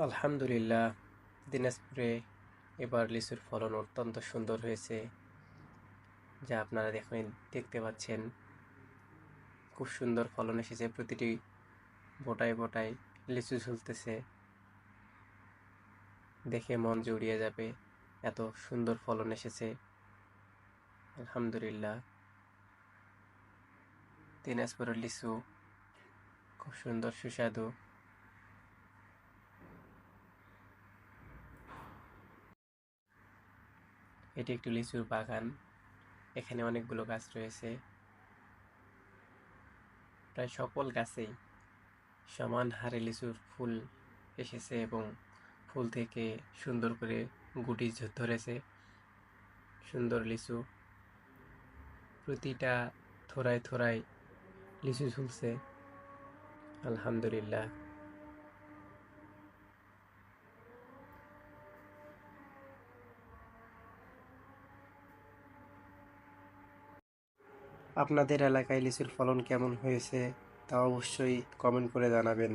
আলহামদুলিল্লাহ, দিনাজপুরে এবার লিচুর ফলন অত্যন্ত সুন্দর হয়েছে। যা আপনারা এখন দেখতে পাচ্ছেন। খুব সুন্দর ফলন এসেছে। প্রতিটি বোটায় বোটায় লিচু ঝুলতেছে। দেখে মন জুড়িয়ে যাবে। এত সুন্দর ফলন এসেছে। আলহামদুলিল্লাহ। দিনাজপুরের লিচু খুব সুন্দর, সুস্বাদু। এটি একটি লিচুর বাগান। এখানে অনেকগুলো গাছ রয়েছে। প্রায় সকল গাছেই সমান হারে লিচুর ফুল এসেছে এবং ফুল থেকে সুন্দর করে গুটি ধরেছে। সুন্দর লিচু। প্রতিটা থোড়ায় থোড়ায় লিচু ঝুলছে। আলহামদুলিল্লাহ। আপনাদের এলাকায় লিচুর ফলন কেমন হয়েছে তা অবশ্যই কমেন্ট করে জানাবেন।